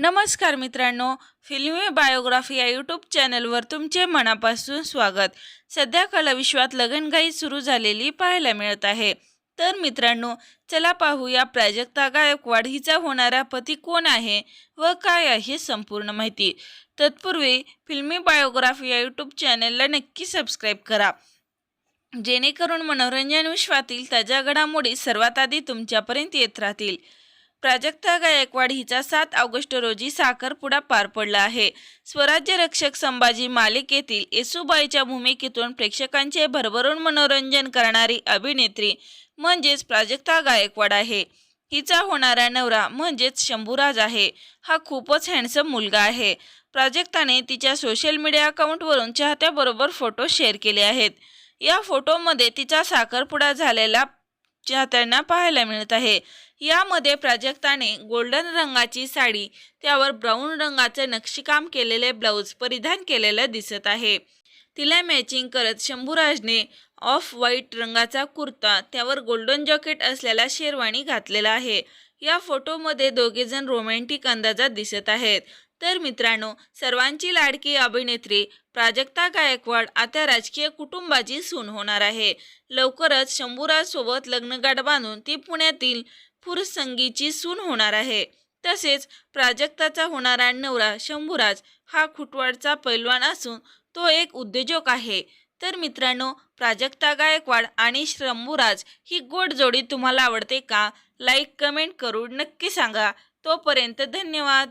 नमस्कार मित्रांनो फिल्मी बायोग्राफी या यूट्यूब चॅनलवर तुमचे मनापासून स्वागत. सध्या कलाविश्वात लगनगाई सुरू झालेली पाहायला मिळत आहे. तर मित्रांनो चला पाहूया प्राजक्ता गायकवाड हिचा होणारा पती कोण आहे व काय आहे संपूर्ण माहिती. तत्पूर्वी फिल्मी बायोग्राफी या यूट्यूब चॅनलला नक्की सबस्क्राईब करा. जेणेकरून मनोरंजन विश्वातील ताज्या घडामोडी सर्वात आधी तुमच्यापर्यंत येत राहतील. प्राजक्ता गायकवाड हिचा सात ऑगस्ट रोजी साखरपुडा पार पडला आहे. स्वराज्य रक्षक संभाजी मालिकेतील येसुबाईच्या भूमिकेतून प्रेक्षकांचे भरभरून मनोरंजन करणारी अभिनेत्री म्हणजेच प्राजक्ता गायकवाड आहे. हिचा होणारा नवरा म्हणजेच शंभूराज आहे. हा खूपच हँडसम मुलगा आहे. प्राजक्ताने तिच्या सोशल मीडिया अकाउंटवरून चाहत्याबरोबर फोटो शेअर केले आहेत. या फोटोमध्ये तिचा साखरपुडा झालेला चाहत्यांना पाहायला मिळत आहे. यामध्ये प्राजक्ताने गोल्डन रंगाची साडी त्यावर ब्राऊन रंगाचं नक्षीकाम केलेले ब्लाऊज परिधान केलेलं दिसत आहे. तिला मॅचिंग करत शंभूराजने ऑफ व्हाईट रंगाचा कुर्ता त्यावर गोल्डन जॉकेट असलेला शेरवाणी घातलेला आहे. या फोटोमध्ये दोघेजण रोमॅन्टिक अंदाजात दिसत आहेत. तर मित्रांनो सर्वांची लाडकी अभिनेत्री प्राजक्ता गायकवाड आता राजकीय कुटुंबाची सून होणार आहे. लवकरच शंभूराजसोबत लग्नगाठ बांधून ती पुण्यातील फुरसंगीची सून होणार आहे. तसेच प्राजक्ताचा होणारा नवरा शंभूराज हा खुटवाडचा पैलवान असून तो एक उद्योजक आहे. तर मित्रांनो प्राजक्ता गायकवाड आणि शंभूराज ही गोड जोडी तुम्हाला आवडते का? लाईक कमेंट करून नक्की सांगा. तोपर्यंत धन्यवाद.